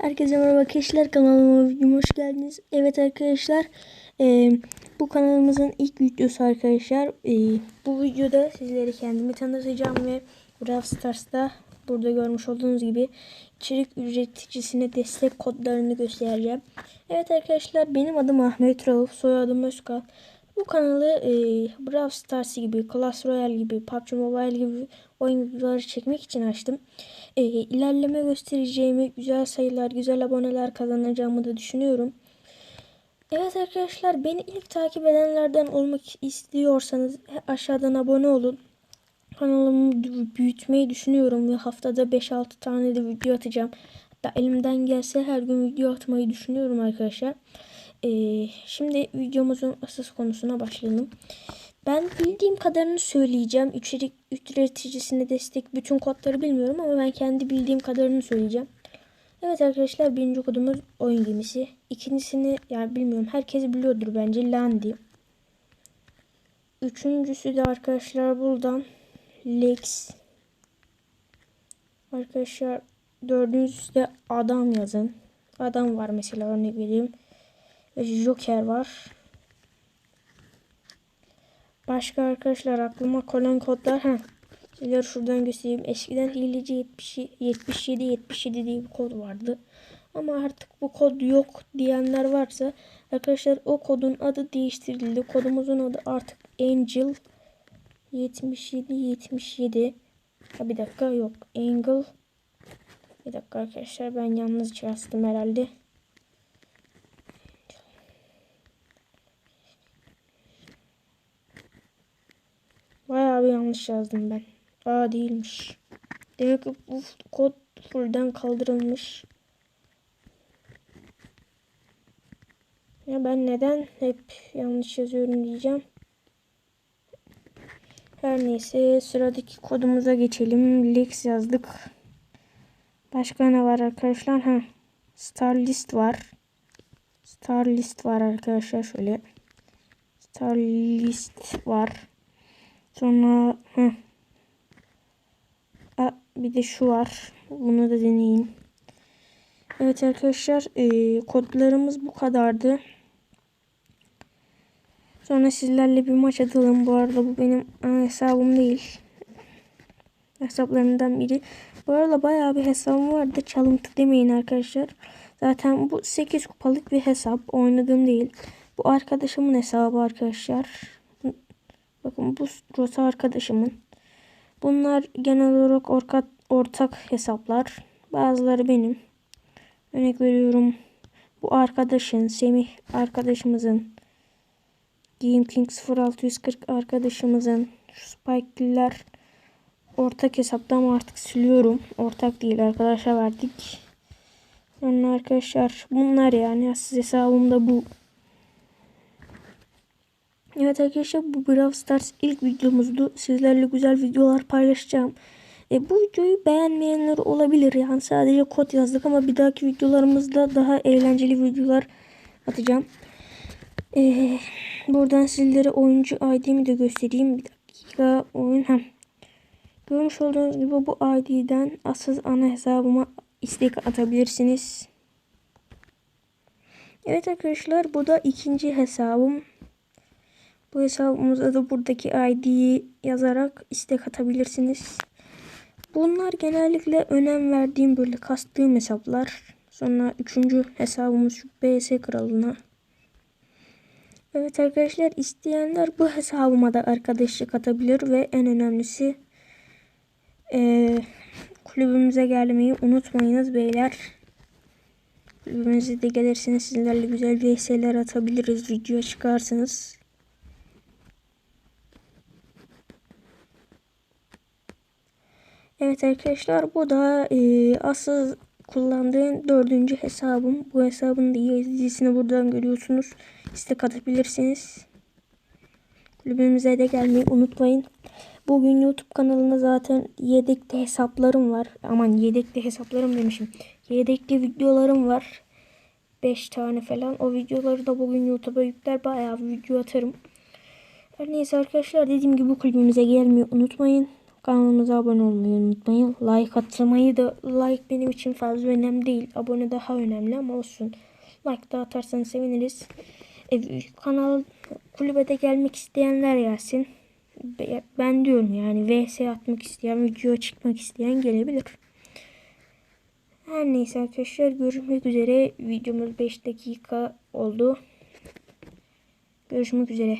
Herkese merhaba arkadaşlar kanalıma hoş geldiniz. Evet arkadaşlar e, bu kanalımızın ilk videosu arkadaşlar. E, bu videoda sizlere kendimi tanıtacağım ve Brawl Stars'ta burada görmüş olduğunuz gibi içerik üreticisine destek kodlarını göstereceğim. Evet arkadaşlar benim adım Ahmet Rauf, soyadım Özkal. Bu kanalı e, Brawl Stars gibi, Clash Royale gibi, PUBG Mobile gibi oyun videoları çekmek için açtım. E, ilerleme göstereceğimi, güzel sayılar, güzel aboneler kazanacağımı da düşünüyorum. Evet arkadaşlar beni ilk takip edenlerden olmak istiyorsanız aşağıdan abone olun. Kanalımı büyütmeyi düşünüyorum ve haftada 5-6 tane de video atacağım. Hatta elimden gelse her gün video atmayı düşünüyorum arkadaşlar. Ee, şimdi videomuzun asıl konusuna başlayalım. Ben bildiğim kadarını söyleyeceğim. İçerik üreticisine destek bütün kodları bilmiyorum ama ben kendi bildiğim kadarını söyleyeceğim. Evet arkadaşlar birinci kodumuz oyun gemisi. İkincisini yani bilmiyorum herkes biliyordur bence Landy. Üçüncüsü de arkadaşlar buradan Lex. Arkadaşlar dördüncüsü de adam yazın. Adam var mesela örnek vereyim. Joker var. Başka arkadaşlar aklıma kolan kodlar. Heh. Sizlere şuradan göstereyim. Eskiden hileci 70, 77 77 diye bir kod vardı. Ama artık bu kod yok diyenler varsa arkadaşlar o kodun adı değiştirildi. Kodumuzun adı artık Angel 77 77. Ha bir dakika yok. Angel bir dakika arkadaşlar ben yalnız yazdım herhalde. Bir yanlış yazdım ben. Aa değilmiş. Demek ki bu kod fullden kaldırılmış. Ya ben neden hep yanlış yazıyorum diyeceğim. Her neyse sıradaki kodumuza geçelim. Lex yazdık. Başka ne var arkadaşlar? Ha. Star list var. Star list var arkadaşlar şöyle. Star list var. Sonra heh. A, bir de şu var. Bunu da deneyin. Evet arkadaşlar e, kodlarımız bu kadardı. Sonra sizlerle bir maç atalım. Bu arada bu benim hesabım değil. Hesaplarımdan biri. Bu arada bayağı bir hesabım vardı. Çalıntı demeyin arkadaşlar. Zaten bu 8 kupalık bir hesap. Oynadığım değil. Bu arkadaşımın hesabı arkadaşlar. Bakın bu rota arkadaşımın. Bunlar genel olarak ortak, ortak hesaplar. Bazıları benim. Örnek veriyorum. Bu arkadaşın, Semih arkadaşımızın. Game King 0640 arkadaşımızın. Şu Spike'liler ortak hesapta ama artık siliyorum. Ortak değil arkadaşa verdik. Yani arkadaşlar bunlar yani asıl hesabımda bu. Evet arkadaşlar bu Brawl Stars ilk videomuzdu. Sizlerle güzel videolar paylaşacağım. E, bu videoyu beğenmeyenler olabilir. Yani sadece kod yazdık ama bir dahaki videolarımızda daha eğlenceli videolar atacağım. E, buradan sizlere oyuncu ID'mi de göstereyim. Bir dakika oyun. Hem. Görmüş olduğunuz gibi bu ID'den asıl ana hesabıma istek atabilirsiniz. Evet arkadaşlar bu da ikinci hesabım. Bu hesabımıza da buradaki ID'yi yazarak istek atabilirsiniz. Bunlar genellikle önem verdiğim böyle kastığım hesaplar. Sonra üçüncü hesabımız şu BS kralına. Evet arkadaşlar isteyenler bu hesabıma da arkadaşlık atabilir ve en önemlisi e, kulübümüze gelmeyi unutmayınız beyler. Kulübümüze de gelirsiniz sizlerle güzel VS'ler atabiliriz. Video çıkarsınız. Evet arkadaşlar bu da e, asıl kullandığım dördüncü hesabım. Bu hesabın yazısını buradan görüyorsunuz. İstek atabilirsiniz. Kulübümüze de gelmeyi unutmayın. Bugün YouTube kanalında zaten yedekli hesaplarım var. Aman yedekli hesaplarım demişim. Yedekli videolarım var. 5 tane falan. O videoları da bugün YouTube'a yükler. Bayağı video atarım. Her neyse arkadaşlar dediğim gibi kulübümüze gelmeyi unutmayın. Kanalımıza abone olmayı unutmayın. Like atmayı da like benim için fazla önemli değil. Abone daha önemli ama olsun. Like da atarsanız seviniriz. E, kanal kulübede gelmek isteyenler gelsin. Be- Ben diyorum yani VS atmak isteyen, video çıkmak isteyen gelebilir. Her neyse arkadaşlar görüşmek üzere. Videomuz 5 dakika oldu. Görüşmek üzere.